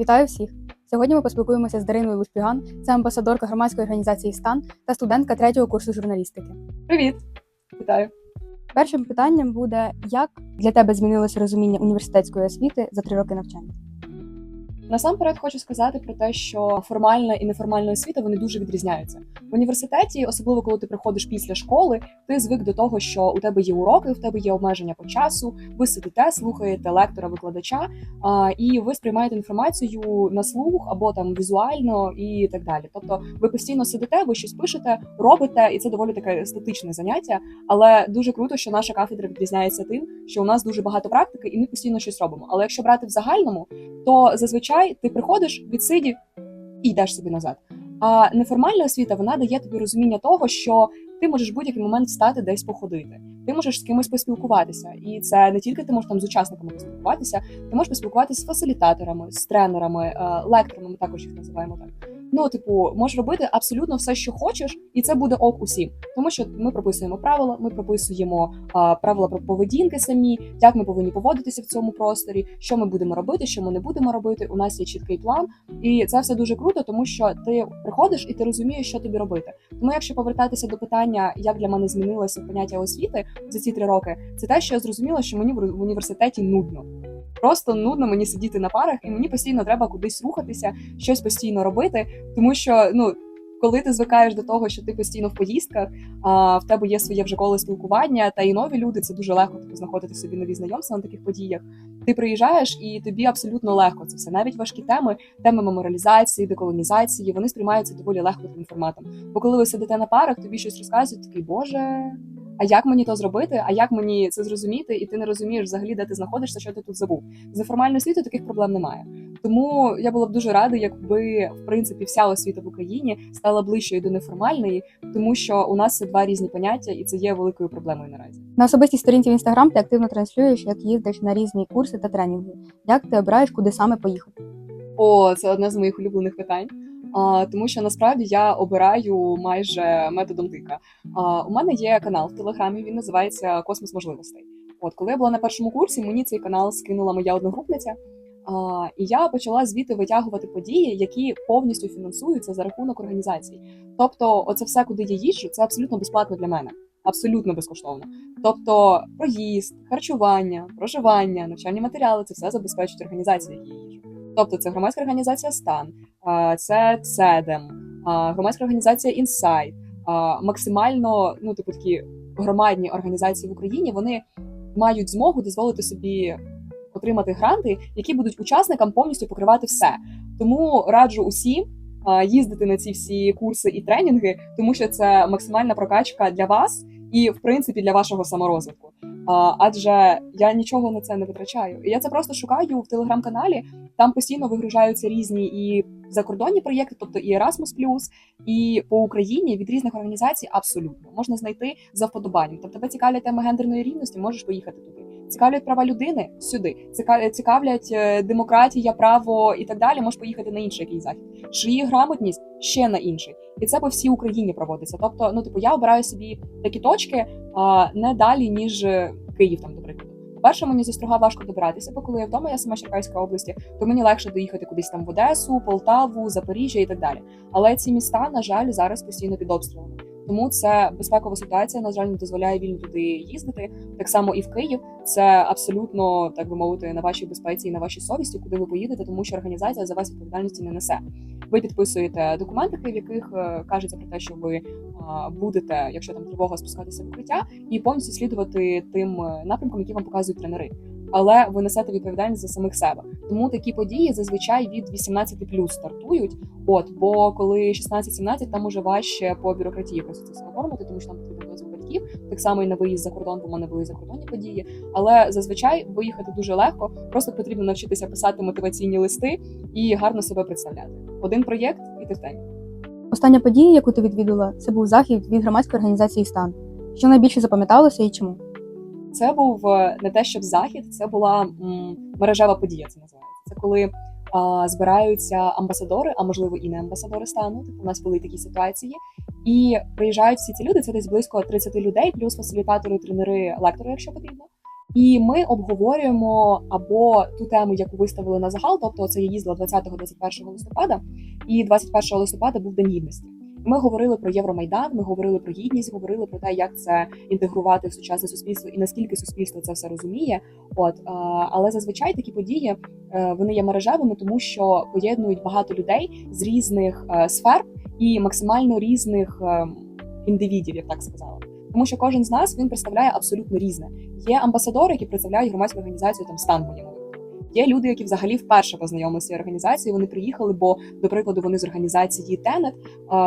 Вітаю всіх! Сьогодні ми поспілкуємося з Дариною Лушпіган, це амбасадорка громадської організації Стан та студентка третього курсу журналістики. Привіт, вітаю. Першим питанням буде: як для тебе змінилося розуміння університетської освіти за три роки навчання? Насамперед хочу сказати про те, що формальна і неформальна освіта вони дуже відрізняються. В університеті, особливо коли ти приходиш після школи, ти звик до того, що у тебе є уроки, в тебе є обмеження по часу. Ви сидите, слухаєте лектора, викладача, а, і ви сприймаєте інформацію на слух або там візуально і так далі. Тобто, ви постійно сидите, ви щось пишете, робите, і це доволі таке статичне заняття. Але дуже круто, що наша кафедра відрізняється тим, що у нас дуже багато практики, і ми постійно щось робимо. Але якщо брати в загальному, то зазвичай ти приходиш, відсидів і йдеш собі назад. А неформальна освіта вона дає тобі розуміння того, що ти можеш в будь-який момент встати десь походити. Ти можеш з кимось поспілкуватися, і це не тільки ти можеш там з учасниками поспілкуватися, ти можеш поспілкуватися з фасилітаторами, з тренерами, е, лекторами. Ми також їх називаємо так. Ну, типу, можеш робити абсолютно все, що хочеш, і це буде ок усім. Тому що ми прописуємо правила, ми прописуємо а, правила про поведінки самі, як ми повинні поводитися в цьому просторі, що ми будемо робити, що ми не будемо робити. У нас є чіткий план, і це все дуже круто, тому що ти приходиш і ти розумієш, що тобі робити. Тому, якщо повертатися до питання, як для мене змінилося поняття освіти за ці три роки, це те, що я зрозуміла, що мені в університеті нудно. Просто нудно мені сидіти на парах, і мені постійно треба кудись рухатися, щось постійно робити, тому що ну. Коли ти звикаєш до того, що ти постійно в поїздках, а в тебе є своє вже коло спілкування, та і нові люди, це дуже легко типу, знаходити собі нові знайомства на таких подіях. Ти приїжджаєш, і тобі абсолютно легко це все. Навіть важкі теми, теми меморалізації, деколонізації, вони сприймаються доволі легко таким форматом. Бо коли ви сидите на парах, тобі щось розказують, такий боже. А як мені то зробити? А як мені це зрозуміти? І ти не розумієш взагалі, де ти знаходишся, що ти тут забув. З неформальною освітою таких проблем немає. Тому я була б дуже рада, якби в принципі вся освіта в Україні стала ближчою до неформальної, тому що у нас це два різні поняття, і це є великою проблемою наразі. На особистій сторінці в інстаграм ти активно транслюєш, як їздиш на різні курси та тренінги. Як ти обираєш, куди саме поїхати? О, це одне з моїх улюблених питань. А, тому що насправді я обираю майже методом тика. А, у мене є канал в телеграмі. Він називається Космос можливостей. От коли я була на першому курсі, мені цей канал скинула моя одногрупниця. А, і я почала звідти витягувати події, які повністю фінансуються за рахунок організацій. Тобто, оце все, куди я їжджу, це абсолютно безплатно для мене, абсолютно безкоштовно. Тобто, проїзд, харчування, проживання, навчальні матеріали це все забезпечують організації, які їжджу. Тобто, це громадська організація Стан, це ЦЕДЕМ, громадська організація Інсайт. Максимально, ну типу такі громадні організації в Україні вони мають змогу дозволити собі отримати гранти, які будуть учасникам повністю покривати все. Тому раджу усім їздити на ці всі курси і тренінги, тому що це максимальна прокачка для вас і, в принципі, для вашого саморозвитку. Адже я нічого на це не витрачаю. Я це просто шукаю в телеграм-каналі. Там постійно вигружаються різні і закордонні проєкти, тобто і Erasmus+, і по Україні від різних організацій абсолютно можна знайти за вподобанням. Тобто тебе цікавлять теми гендерної рівності, можеш поїхати туди. Цікавлять права людини сюди. Ціка- Цікавлять е, демократія, право і так далі. Можеш поїхати на інший якийсь захід. Шиї грамотність ще на інший, і це по всій Україні проводиться. Тобто, ну типу, я обираю собі такі точки а, не далі ніж е, Київ, там, до прикладу. По-перше, мені зі Строга важко добиратися, бо коли я вдома, я сама з Черкаської області, то мені легше доїхати кудись там в Одесу, Полтаву, Запоріжжя і так далі. Але ці міста, на жаль, зараз постійно під обстрілами. Тому це безпекова ситуація, на жаль, не дозволяє вільно туди їздити. Так само і в Київ. Це абсолютно так би мовити на вашій безпеці і на вашій совісті, куди ви поїдете, тому що організація за вас відповідальності не несе. Ви підписуєте документи, в яких е, кажеться про те, що ви будете, якщо там тривога спускатися в укриття, і повністю слідувати тим е, напрямкам, які вам показують тренери. Але ви несете відповідальність за самих себе. Тому такі події зазвичай від 18 плюс стартують. От бо коли 16-17, там уже важче по бюрократії якось це оформити, тому що там потрібен дозвіл батьків. Так само і на виїзд за кордон, бо в мене були закордонні події. Але зазвичай виїхати дуже легко. Просто потрібно навчитися писати мотиваційні листи і гарно себе представляти. Один проєкт і ти в темі. Остання подія, яку ти відвідала, це був захід від громадської організації Стан. Що найбільше запам'яталося і чому? Це був е, не те, щоб захід, це була м, мережева подія. Це називається. Це коли а, збираються амбасадори, а можливо і не амбасадори стану. Типу, у нас були такі ситуації, і приїжджають всі ці люди. Це десь близько 30 людей, плюс фасилітатори, тренери, лектори, якщо потрібно. І ми обговорюємо або ту тему, яку виставили на загал, тобто це я їздила 20-21 листопада, і 21 листопада був День гідності. Ми говорили про Євромайдан, ми говорили про гідність, говорили про те, як це інтегрувати в сучасне суспільство і наскільки суспільство це все розуміє. От е, але зазвичай такі події е, вони є мережевими, тому що поєднують багато людей з різних е, сфер і максимально різних індивідів, я б так сказала. Тому що кожен з нас він представляє абсолютно різне. Є амбасадори, які представляють громадську організацію там стан будь-якого. Є люди, які взагалі вперше познайомилися з цією організацією. Вони приїхали, бо, до прикладу, вони з організації Тенет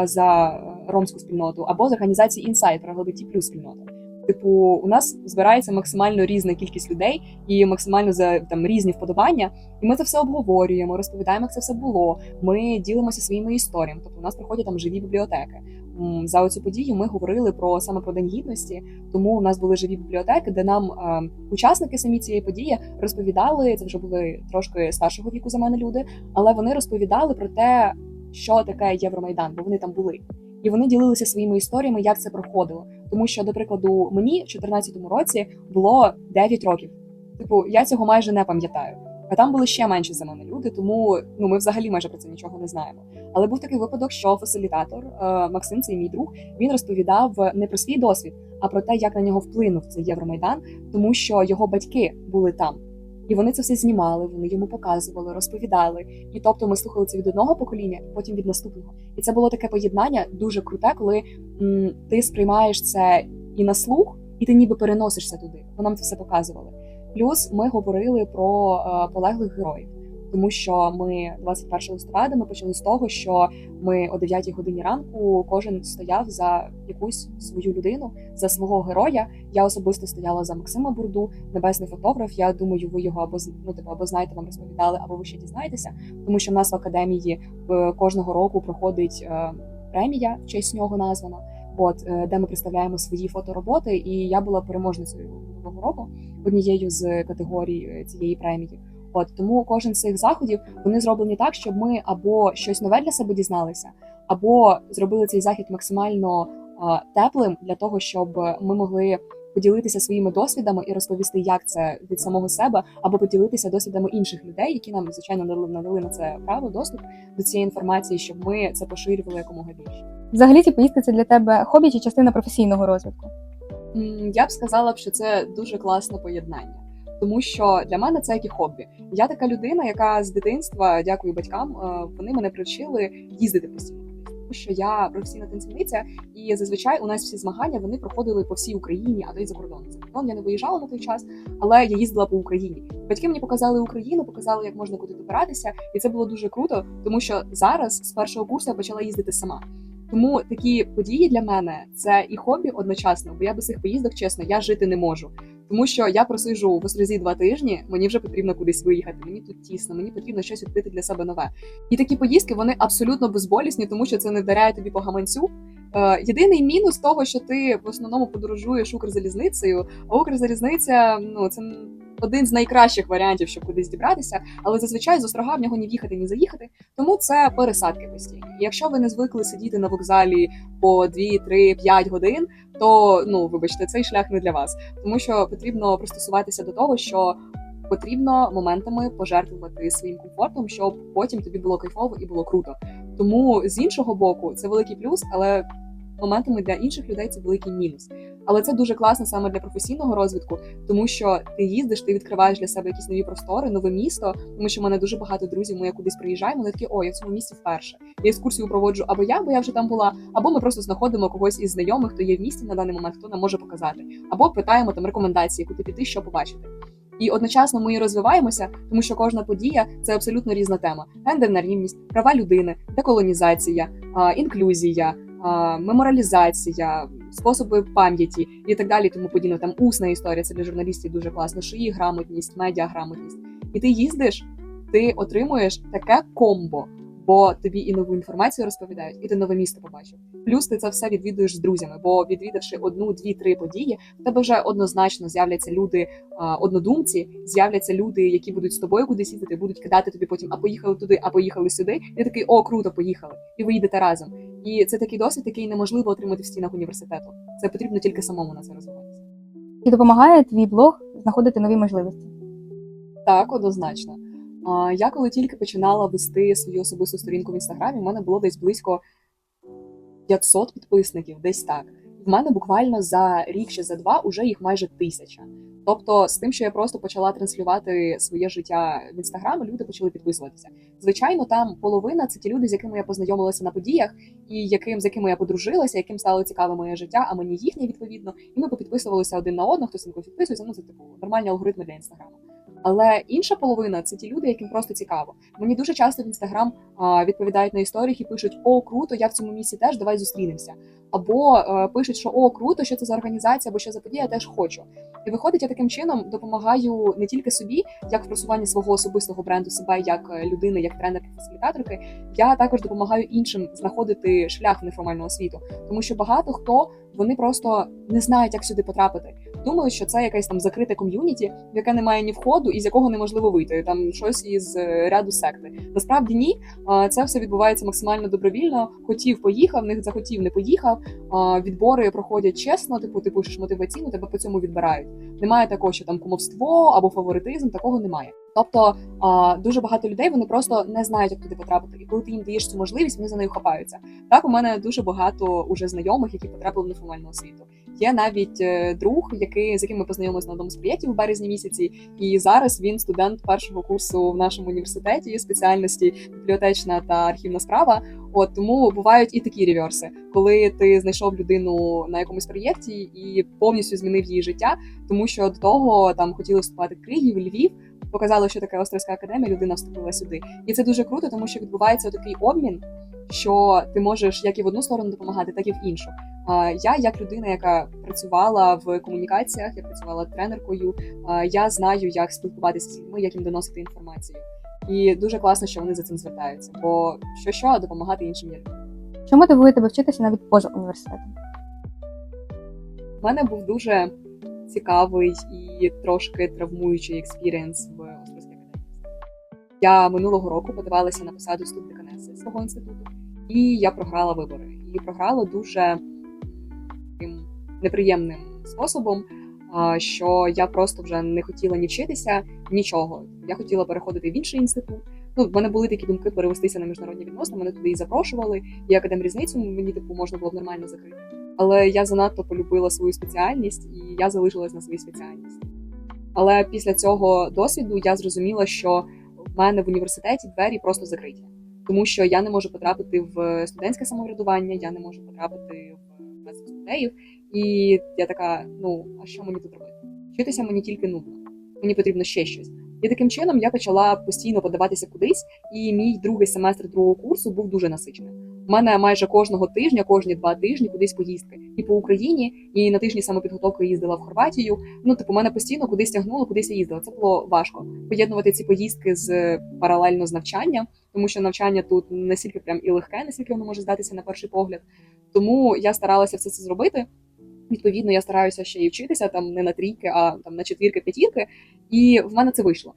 за ромську спільноту, або з організації Інсайт ЛГБТ плюс спільноту. Типу, у нас збирається максимально різна кількість людей і максимально за там різні вподобання. І ми це все обговорюємо, розповідаємо, як це все було. Ми ділимося своїми історіями. Тобто, у нас проходять там живі бібліотеки. За оцю подію ми говорили про саме про День гідності, тому у нас були живі бібліотеки, де нам е, учасники самі цієї події розповідали. Це вже були трошки старшого віку за мене люди, але вони розповідали про те, що таке Євромайдан, бо вони там були. І вони ділилися своїми історіями, як це проходило. Тому що, до прикладу, мені в 2014 році було 9 років. Типу, я цього майже не пам'ятаю. А там були ще менші за мене люди, тому ну ми взагалі майже про це нічого не знаємо. Але був такий випадок, що фасилітатор е, Максим, цей мій друг, він розповідав не про свій досвід, а про те, як на нього вплинув цей Євромайдан, тому що його батьки були там. І вони це все знімали, вони йому показували, розповідали. І тобто ми слухали це від одного покоління, і потім від наступного. І це було таке поєднання дуже круте, коли м, ти сприймаєш це і на слух, і ти ніби переносишся туди. Бо нам це все показували. Плюс ми говорили про е, полеглих героїв, тому що ми 21 листопада ми почали з того, що ми о 9 годині ранку кожен стояв за якусь свою людину, за свого героя. Я особисто стояла за Максима Бурду, небесний фотограф. Я думаю, ви його або ну, типу, або знаєте, вам розповідали, або ви ще дізнаєтеся, тому що в нас в академії е, кожного року проходить е, премія в честь нього названа. От е, де ми представляємо свої фотороботи, і я була переможницею минулого року однією з категорій е, цієї премії. От тому кожен з цих заходів вони зроблені так, щоб ми або щось нове для себе дізналися, або зробили цей захід максимально теплим для того, щоб ми могли поділитися своїми досвідами і розповісти, як це від самого себе, або поділитися досвідами інших людей, які нам звичайно надали, на це право доступ до цієї інформації, щоб ми це поширювали якомога більше. Взагалі ці поїздки це для тебе хобі чи частина професійного розвитку? Я б сказала що це дуже класне поєднання, тому що для мене це як і хобі. Я така людина, яка з дитинства, дякую батькам, е, вони мене привчили їздити постійно. Що я професійна танцівниця, і зазвичай у нас всі змагання вони проходили по всій Україні, а то й за кордон. За кордон я не виїжджала на той час, але я їздила по Україні. Батьки мені показали Україну, показали, як можна куди добиратися, і це було дуже круто, тому що зараз з першого курсу я почала їздити сама. Тому такі події для мене це і хобі одночасно, бо я без цих поїздок, чесно, я жити не можу. Тому що я просиджу в Острозі два тижні, мені вже потрібно кудись виїхати. Мені тут тісно, мені потрібно щось відкрити для себе нове. І такі поїздки вони абсолютно безболісні, тому що це не вдаряє тобі по гаманцю. Е, єдиний мінус того, що ти в основному подорожуєш Укрзалізницею, а Укрзалізниця ну це один з найкращих варіантів, щоб кудись дібратися, але зазвичай з острога в нього ні в'їхати, ні заїхати. Тому це пересадки постійні. Якщо ви не звикли сидіти на вокзалі по 2, 3, 5 годин, то ну вибачте, цей шлях не для вас, тому що потрібно пристосуватися до того, що потрібно моментами пожертвувати своїм комфортом, щоб потім тобі було кайфово і було круто. Тому з іншого боку, це великий плюс, але моментами для інших людей це великий мінус. Але це дуже класно саме для професійного розвитку, тому що ти їздиш, ти відкриваєш для себе якісь нові простори, нове місто. Тому що в мене дуже багато друзів. Ми кудись приїжджаємо, вони такі, о, я в цьому місці вперше. Я екскурсію проводжу або я, бо я вже там була, або ми просто знаходимо когось із знайомих, хто є в місті на даний момент, хто нам може показати, або питаємо там рекомендації, куди піти, що побачити. І одночасно ми і розвиваємося, тому що кожна подія це абсолютно різна тема: гендерна рівність, права людини, деколонізація, інклюзія, меморалізація, способи пам'яті і так далі. Тому подібне. Там усна історія. Це для журналістів дуже класно. Шиї грамотність, медіаграмотність. І ти їздиш, ти отримуєш таке комбо, бо тобі і нову інформацію розповідають, і ти нове місто побачив. Плюс ти це все відвідуєш з друзями, бо відвідавши одну, дві, три події, в тебе вже однозначно з'являться люди однодумці, з'являться люди, які будуть з тобою кудись їздити, будуть кидати тобі потім, а поїхали туди, а поїхали сюди. І ти такий, о, круто, поїхали, і ви їдете разом. І це такий досвід, який неможливо отримати в стінах університету. Це потрібно тільки самому на це розвиватися. Чи допомагає твій блог знаходити нові можливості? Так, однозначно. Я коли тільки починала вести свою особисту сторінку в інстаграмі, в мене було десь близько 500 підписників, десь так. В мене буквально за рік чи за два уже їх майже тисяча. Тобто, з тим, що я просто почала транслювати своє життя в інстаграм, люди почали підписуватися. Звичайно, там половина це ті люди, з якими я познайомилася на подіях, і яким з якими я подружилася, яким стало цікаве моє життя, а мені їхнє відповідно. І ми попідписувалися один на одного, хтось на когось підписується. Ну це типу нормальні алгоритми для інстаграму. Але інша половина це ті люди, яким просто цікаво. Мені дуже часто в інстаграм відповідають на історії і пишуть: О, круто, я в цьому місці теж давай зустрінемося. Або е, пишуть, що о, круто, що це за організація, або що за подія, я теж хочу. І виходить, я таким чином допомагаю не тільки собі, як в просуванні свого особистого бренду, себе як е, людини, як тренерки, фасилітаторки. Я також допомагаю іншим знаходити шлях неформального світу, тому що багато хто вони просто не знають, як сюди потрапити. Думають, що це якесь там закрите ком'юніті, в яке немає ні входу і з якого неможливо вийти. Там щось із е, ряду секти. Насправді ні. Це все відбувається максимально добровільно. Хотів, поїхав, не захотів, не поїхав. Відбори проходять чесно. Типу, ти пишеш мотиваційно, тебе по цьому відбирають. Немає такого, що там кумовство або фаворитизм, такого немає. Тобто дуже багато людей вони просто не знають, як туди потрапити. І коли ти їм даєш цю можливість, вони за нею хапаються. Так, у мене дуже багато уже знайомих, які потрапили в неформальну освіту. Є навіть е, друг, який з яким ми познайомилися на одному з проєктів у березні місяці, і зараз він студент першого курсу в нашому університеті спеціальності бібліотечна та архівна справа. От тому бувають і такі реверси, коли ти знайшов людину на якомусь проєкті і повністю змінив її життя, тому що до того там хотіли вступати в Київ, Львів. Показали, що таке Острозька академія, людина вступила сюди, і це дуже круто, тому що відбувається такий обмін, що ти можеш як і в одну сторону допомагати, так і в іншу. Я, як людина, яка працювала в комунікаціях, я працювала тренеркою. Я знаю, як спілкуватися з людьми, як їм доносити інформацію. І дуже класно, що вони за цим звертаються. Бо що що, а допомагати іншим є людям. Що мотивує тебе вчитися навіть поза університетом? У мене був дуже цікавий і трошки травмуючий експірієнс в Острозькій академії. Я минулого року подавалася на посаду студдеканеси свого інституту, і я програла вибори. І програла дуже таким неприємним способом. Що я просто вже не хотіла ні вчитися, нічого. Я хотіла переходити в інший інститут. Ну, в мене були такі думки перевестися на міжнародні відносини. Мене туди і запрошували. І академрізницю мені типу можна було б нормально закрити. Але я занадто полюбила свою спеціальність, і я залишилась на своїй спеціальності. Але після цього досвіду я зрозуміла, що в мене в університеті двері просто закриті, тому що я не можу потрапити в студентське самоврядування, я не можу потрапити в клас студеїв. І я така: ну а що мені тут робити? Вчитися мені тільки нудно, мені потрібно ще щось. І таким чином я почала постійно подаватися кудись, і мій другий семестр другого курсу був дуже насиченим. У мене майже кожного тижня, кожні два тижні кудись поїздки. І по Україні, і на тижні самопідготовки їздила в Хорватію. Ну, типу, мене постійно кудись тягнуло, кудись я їздила. Це було важко поєднувати ці поїздки з паралельно з навчанням, тому що навчання тут настільки прям і легке, наскільки воно може здатися на перший погляд. Тому я старалася все це зробити. Відповідно, я стараюся ще і вчитися там не на трійки, а там на четвірки, п'ятірки. І в мене це вийшло.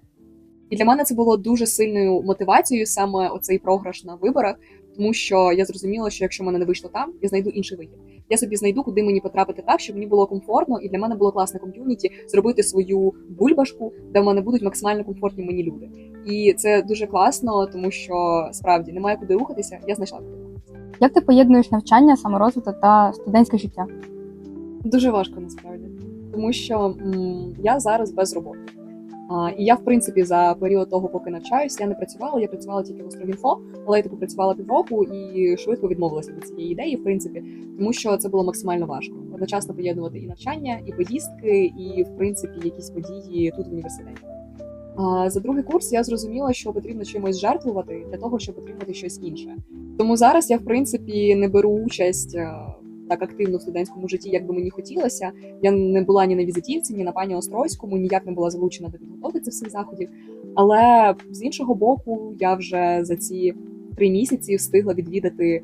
І для мене це було дуже сильною мотивацією саме оцей програш на виборах, тому що я зрозуміла, що якщо в мене не вийшло там, я знайду інший вихід. Я собі знайду, куди мені потрапити так, щоб мені було комфортно, і для мене було класне ком'юніті зробити свою бульбашку, де в мене будуть максимально комфортні мені люди. І це дуже класно, тому що справді немає куди рухатися. Я знайшла куди. Як ти поєднуєш навчання, саморозвиток та студентське життя? Дуже важко насправді, тому що м, я зараз без роботи. А, і я, в принципі, за період того, поки навчаюся, я не працювала. Я працювала тільки в Островінфо, але я типу працювала півроку і швидко відмовилася від цієї ідеї, в принципі, тому що це було максимально важко. Одночасно поєднувати і навчання, і поїздки, і в принципі якісь події тут в університеті. А за другий курс я зрозуміла, що потрібно чимось жертвувати для того, щоб отримати щось інше. Тому зараз я, в принципі, не беру участь. Так активно в студентському житті, як би мені хотілося. Я не була ні на візитівці, ні на пані Острозькому, ніяк не була залучена до підготовки цих всіх заходів. Але з іншого боку, я вже за ці три місяці встигла відвідати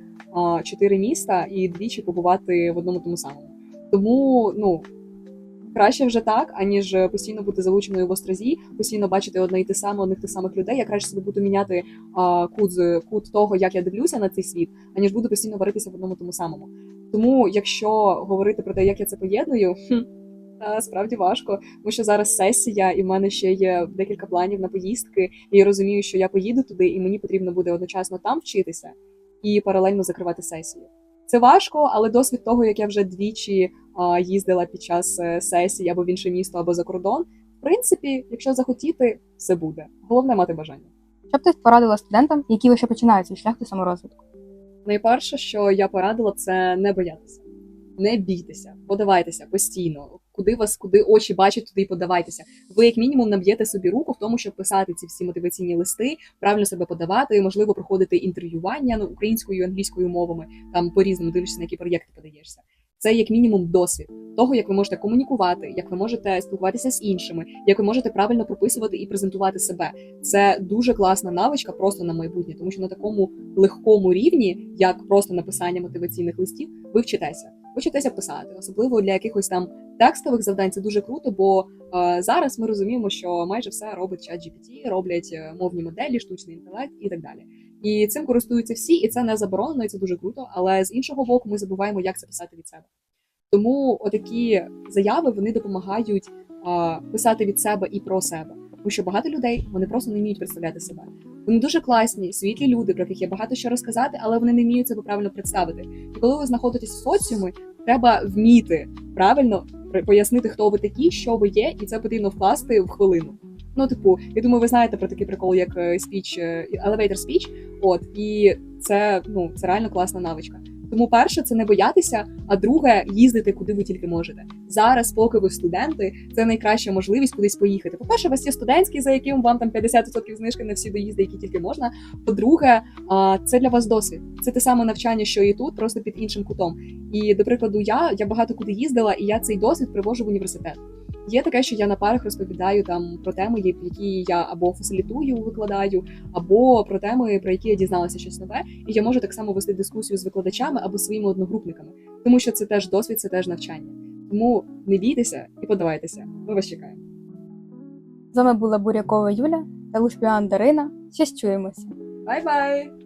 чотири міста і двічі побувати в одному тому самому. Тому ну краще вже так, аніж постійно бути залученою в острозі, постійно бачити одне і те саме, одних тих самих людей. Я краще собі буду міняти а, кут, кут того, як я дивлюся на цей світ, аніж буду постійно варитися в одному тому самому. Тому, якщо говорити про те, як я це поєдную, хм, Та справді важко, тому що зараз сесія, і в мене ще є декілька планів на поїздки. І я розумію, що я поїду туди, і мені потрібно буде одночасно там вчитися і паралельно закривати сесію. Це важко, але досвід того, як я вже двічі а, їздила під час е, сесії або в інше місто, або за кордон. В принципі, якщо захотіти, все буде. Головне мати бажання. Що б ти порадила студентам, які лише починають свій шлях до саморозвитку? Найперше, що я порадила, це не боятися, не бійтеся, подавайтеся постійно. Куди вас, куди очі бачать, туди й подавайтеся. Ви як мінімум наб'єте собі руку в тому, щоб писати ці всі мотиваційні листи, правильно себе подавати, можливо, проходити інтерв'ювання ну, українською і англійською мовами, там по різному дивишся, на які проєкти подаєшся. Це як мінімум досвід того, як ви можете комунікувати, як ви можете спілкуватися з іншими, як ви можете правильно прописувати і презентувати себе. Це дуже класна навичка просто на майбутнє, тому що на такому легкому рівні, як просто написання мотиваційних листів, ви вчитеся. Ви вчитеся писати, особливо для якихось там текстових завдань. Це дуже круто, бо е, зараз ми розуміємо, що майже все робить чат GPT, роблять е, мовні моделі, штучний інтелект і так далі. І цим користуються всі, і це не заборонено, і це дуже круто. Але з іншого боку, ми забуваємо, як це писати від себе. Тому отакі заяви вони допомагають а, писати від себе і про себе. Тому що багато людей вони просто не вміють представляти себе. Вони дуже класні, світлі люди, про яких є багато що розказати, але вони не вміють себе правильно представити. І коли ви знаходитесь в соціумі, треба вміти правильно пояснити, хто ви такі, що ви є, і це потрібно вкласти в хвилину. Ну, типу, я думаю, ви знаєте про такий прикол, як е, е, elevator speech. От і це ну це реально класна навичка. Тому перше, це не боятися, а друге їздити куди ви тільки можете. Зараз, поки ви студенти, це найкраща можливість кудись поїхати. По-перше, у вас є студентський, за яким вам там 50% знижки на всі доїзди, які тільки можна. По-друге, це для вас досвід. Це те саме навчання, що і тут, просто під іншим кутом. І до прикладу, я, я багато куди їздила, і я цей досвід привожу в університет. Є таке, що я на парах розповідаю там про теми, які я або фасилітую, викладаю, або про теми, про які я дізналася щось нове, і я можу так само вести дискусію з викладачами або своїми одногрупниками, тому що це теж досвід, це теж навчання. Тому не бійтеся і подавайтеся. Ми вас чекаємо. З вами була Бурякова Юля та Лушпіан Дарина. Ще чуємося. Бай-бай!